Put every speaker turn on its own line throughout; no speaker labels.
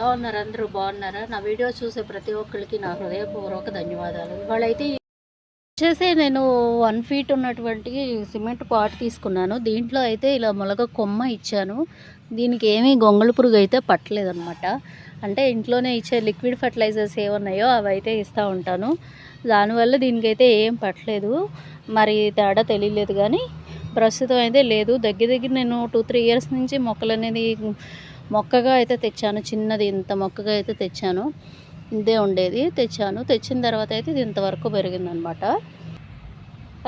ఎలా ఉన్నారు అందరూ? బాగున్నారా? నా వీడియో చూసే ప్రతి ఒక్కరికి నా హృదయపూర్వక ధన్యవాదాలు. ఇవాళైతే వచ్చేసి నేను వన్ ఫీట్ ఉన్నటువంటి సిమెంట్ పాట్ తీసుకున్నాను. దీంట్లో అయితే ఇలా మొలక కొమ్మ ఇచ్చాను. దీనికి ఏమీ గొంగళ పురుగు అయితే పట్టలేదనమాట అంటే ఇంట్లోనే ఇచ్చే లిక్విడ్ ఫర్టిలైజర్స్ ఏమున్నాయో అవి అయితే ఇస్తూ ఉంటాను. దానివల్ల దీనికైతే ఏం పట్టలేదు. మరి తేడా తెలియలేదు కానీ ప్రస్తుతం అయితే లేదు. దగ్గర దగ్గర నేను టూ త్రీ ఇయర్స్ నుంచి మొక్కలు అనేది మొక్కగా అయితే తెచ్చాను చిన్నది ఇంత మొక్కగా అయితే తెచ్చాను. ఇదే ఉండేది తెచ్చాను. తెచ్చిన తర్వాత అయితే ఇది ఇంతవరకు పెరిగిందనమాట.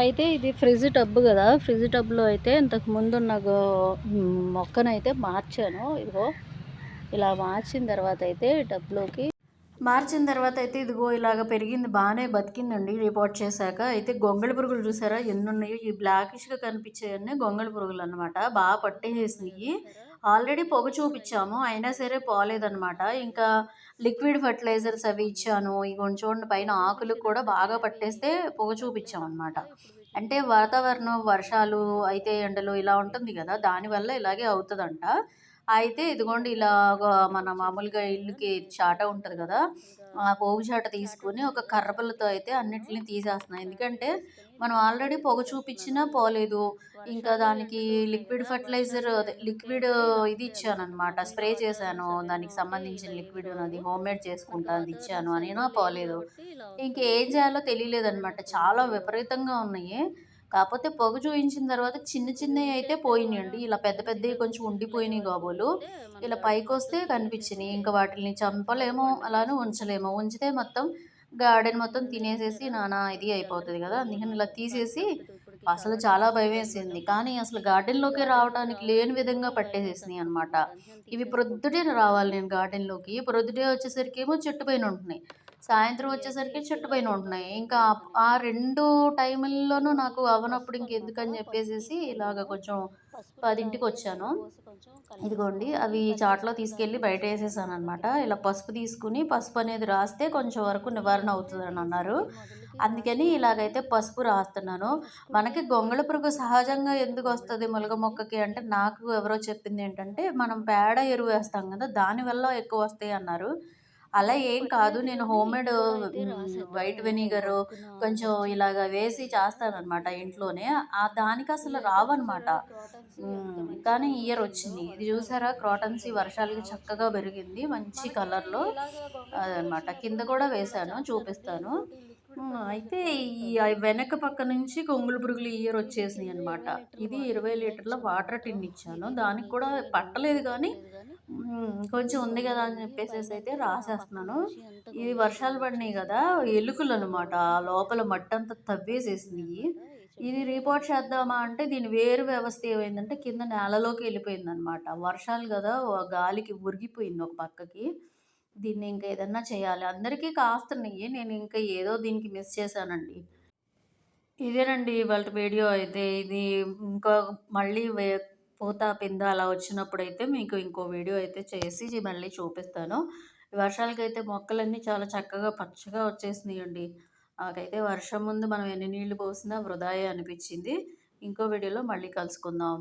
అయితే ఇది ఫ్రిడ్జ్ టబ్ కదా ఫ్రిడ్జ్ టబ్లో అయితే ఇంతకు ముందు మొక్కనైతే మార్చాను. ఇదిగో ఇలా మార్చిన తర్వాత అయితే టబ్లోకి మార్చిన తర్వాత అయితే ఇదిగో ఇలాగ పెరిగింది బాగానే బతికిందండి రిపోర్ట్ చేశాక. అయితే గొంగళి పురుగులు చూసారా? ఎన్ని ఉన్నాయో ఈ బ్లాకిష్గా కనిపించేవన్నీ గొంగళి పురుగులు అనమాట బాగా పట్టేసేసినాయి ఆల్రెడీ పొగ చూపించాము అయినా సరే పోలేదనమాట ఇంకా లిక్విడ్ ఫర్టిలైజర్స్ అవి ఇచ్చాను. ఇవి చూడండి పైన ఆకులు కూడా బాగా పట్టేస్తే పొగ చూపించాం అనమాట అంటే వాతావరణం వర్షాలు అయితే ఎండలు ఇలా ఉంటుంది కదా దానివల్ల ఇలాగే అవుతుందంట. అయితే ఇదిగోండి ఇలా మన మామూలుగా ఇల్లుకి చాట ఉంటుంది కదా ఆ పోగు చాట తీసుకొని ఒక కర్రపుల్లతో అయితే అన్నిటిని తీసేస్తున్నాయి ఎందుకంటే మనం ఆల్రెడీ పొగ చూపించినా పోలేదు. ఇంకా దానికి లిక్విడ్ ఫర్టిలైజర్ లిక్విడ్ ఇది ఇచ్చాను అనమాట స్ప్రే చేశాను. దానికి సంబంధించిన లిక్విడ్ అది హోమ్ మేడ్ చేసుకుంటా అది ఇచ్చాను. అనినా పోలేదు. ఇంకేం చేయాలో తెలియలేదు అనమాట చాలా విపరీతంగా ఉన్నాయి. కాకపోతే పొగ చూయించిన తర్వాత చిన్న చిన్నవి అయితే పోయినాయండి. ఇలా పెద్ద పెద్దవి కొంచెం ఉండిపోయినాయి కాబోలు ఇలా పైకి వస్తే కనిపించినాయి. ఇంకా వాటిని చంపలేమో అలానే ఉంచలేమో. ఉంచితే మొత్తం గార్డెన్ మొత్తం తినేసేసి నానా ఇది అయిపోతుంది కదా అందుకని ఇలా తీసేసి అసలు చాలా భయం వేసింది కానీ అసలు గార్డెన్లోకి రావడానికి లేని విధంగా పట్టేసేసినాయి అనమాట ఇవి ప్రొద్దుటే రావాలి నేను గార్డెన్లోకి. ప్రొద్దుటే వచ్చేసరికి ఏమో చెట్టు పైన ఉంటున్నాయి. సాయంత్రం వచ్చేసరికి చెట్టు పైన ఉంటున్నాయి. ఇంకా ఆ రెండు టైముల్లోనూ నాకు అవనప్పుడు ఇంకెందుకని చెప్పేసి ఇలాగ కొంచెం పదింటికి వచ్చాను. ఇదిగోండి అవి చాట్లో తీసుకెళ్ళి బయట వేసేసాను అనమాట ఇలా పసుపు తీసుకుని పసుపు అనేది రాస్తే కొంచెం వరకు నివారణ అవుతుందని అన్నారు. అందుకని ఇలాగైతే పసుపు రాస్తున్నాను. మనకి గొంగళ పురుగు సహజంగా ఎందుకు వస్తుంది ములగ మొక్కకి అంటే నాకు ఎవరో చెప్పింది ఏంటంటే మనం పేడ ఎరువు వేస్తాం కదా దానివల్ల ఎక్కువ వస్తాయి అన్నారు. అలా ఏం కాదు. నేను హోమ్మేడ్ వైట్ వెనిగర్ కొంచెం ఇలాగ వేసి చేస్తానన్నమాట ఇంట్లోనే. ఆ దానికి అసలు రావన్నమాట కానీ ఇయర్ వచ్చింది. ఇది చూసారా? క్రాటన్సీ వర్షాలకి చక్కగా పెరిగింది. మంచి కలర్లో అదనమాట కింద కూడా వేశాను చూపిస్తాను. అయితే ఈ వెనక పక్క నుంచి కొంగులు పురుగులు ఇయర్ వచ్చేసినాయి అనమాట ఇది ఇరవై లీటర్ల వాటర్ టిన్ ఇచ్చాను. దానికి కూడా పట్టలేదు కానీ కొంచెం ఉంది కదా అని చెప్పేసి అయితే రాసేస్తున్నాను. ఇది వర్షాలు పడినాయి కదా ఎలుకలు అనమాట లోపల మట్టి అంతా తవ్వేసేసినాయి. ఇది రిపోర్ట్ చేద్దామా అంటే దీని వేరు వ్యవస్థ ఏమైందంటే కింద నేలలోకి వెళ్ళిపోయింది అనమాట వర్షాలు కదా ఓ గాలికి ఉరిగిపోయింది ఒక పక్కకి. దీన్ని ఇంకా ఏదన్నా చేయాలి. అందరికీ కాస్తున్నాయి. నేను ఇంకా ఏదో దీనికి మిస్ చేశానండి. ఇదేనండి వాళ్ళ వీడియో అయితే. ఇది ఇంకా మళ్ళీ పూత పింద అలా వచ్చినప్పుడు అయితే మీకు ఇంకో వీడియో అయితే చేసి మళ్ళీ చూపిస్తాను. వర్షాలకైతే మొక్కలన్నీ చాలా చక్కగా పచ్చగా వచ్చేసినాయండి. నాకైతే వర్షం ముందు మనం ఎన్ని నీళ్ళు పోసినా వృధాయే అనిపించింది. ఇంకో వీడియోలో మళ్ళీ కలుసుకుందాం.